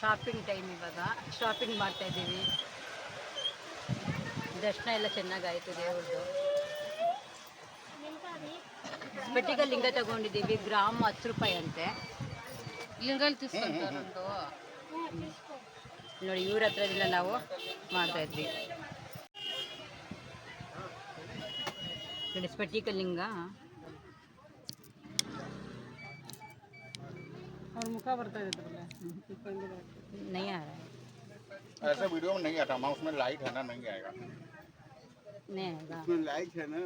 Shopping time ಇವಾಗ. Shopping ಮಾಡ್ತಾ ಇದ್ದೀವಿ. ದರ್ಶನ ಎಲ್ಲ ಚೆನ್ನಾಗಾಯಿತು ದೇವ್ರದ್ದು ಬೆಟ್ಟಿಗ ಲಿಂಗ ತಗೊಂಡಿದ್ದೀವಿ ಗ್ರಾಮ್ ಹತ್ತು ರೂಪಾಯಿ ಅಂತೆ ಲಿಂಗಲ್ ನೋಡಿ ಇವ್ರ ಹತ್ರದಿಂದ ನಾವು ಮಾಡ್ತಾ ಇದ್ವಿ. ನೋಡಿ ಸ್ಪಟಿಕ ಲಿಂಗ. ಅವ್ರ ಮುಖ ಬರ್ತಾ ಇದ್ರಲ್ಲ ನೈ ಆ ऐसा वीडियो में नहीं आता माउस में लाइट है ना नहीं आएगा ಲೈಟ್ आएगा उसमें लाइट है ना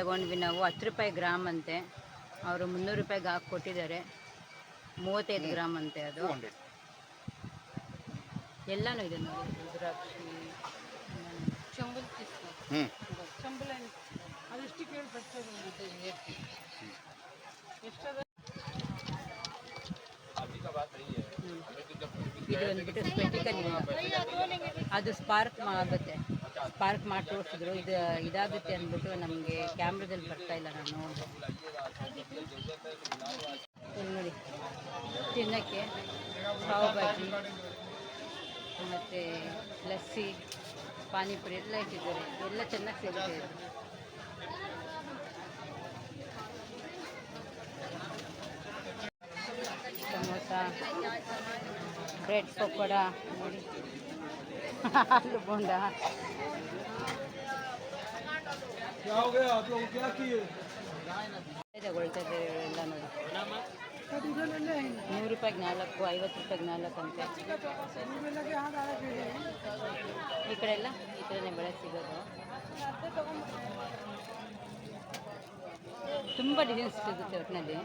ತಗೊಂಡ್ವಿ ನಾವು. ಹತ್ತು ರೂಪಾಯಿ ಗ್ರಾಮ್ ಅಂತೆ. ಅವರು ಮುನ್ನೂರು ರೂಪಾಯಿಗೆ ಹಾಕಿ ಕೊಟ್ಟಿದ್ದಾರೆ. ಮೂವತ್ತೈದು ಗ್ರಾಮ್ ಅಂತೆ ಅದು. ಎಲ್ಲಾನು ಇದೆ ನೋಡಿ. ರುದ್ರಾಕ್ಷಿ ಅದೆಷ್ಟು ಕೇಳಿ ಇದು ಬಂದ್ಬಿಟ್ಟು ಸ್ಪೆಟಿಕಲ್ ಅದು ಸ್ಪಾರ್ಕ್ ಆಗುತ್ತೆ. ಸ್ಪಾರ್ಕ್ ಮಾಡಿ ತೋರಿಸಿದ್ರು. ಇದು ಇದಾಗುತ್ತೆ ಅಂದ್ಬಿಟ್ಟು ನಮಗೆ ಕ್ಯಾಮ್ರಾದಲ್ಲಿ ಬರ್ತಾ ಇಲ್ಲ ನಾನು. ನೋಡಿ. ತಿನ್ನಕ್ಕೆ ಪಾವ್ ಭಾಜಿ ಮತ್ತು ಲಸ್ಸಿ, ಪಾನಿಪುರಿ ಎಲ್ಲ ಇಟ್ಟಿದ್ದಾರೆ. ಎಲ್ಲ ಚೆನ್ನಾಗಿ ಸಿಗುತ್ತೆ ಸಮೋಸ. ಬ್ರೆಡ್ ಪಕೋಡ ನೋಡಿ. ಆಲೂ ಬೋಂಡ. ತಗೊಳ್ತಾ ಎಲ್ಲ ನೋಡಿ. ನೂರು ರೂಪಾಯಿಗೆ ನಾಲ್ಕು ಐವತ್ತು ರೂಪಾಯಿಗೆ ನಾಲ್ಕು ಅಂತೆ. ಈ ಕಡೆ ಎಲ್ಲ ಈ ಕಡೆನೇ ಬೆಳೆ ಸಿಗೋದು. ತುಂಬ ಡಿಸೈನ್ಸ್ ಸಿಗುತ್ತೆ ಒಟ್ಟಿನಲ್ಲಿ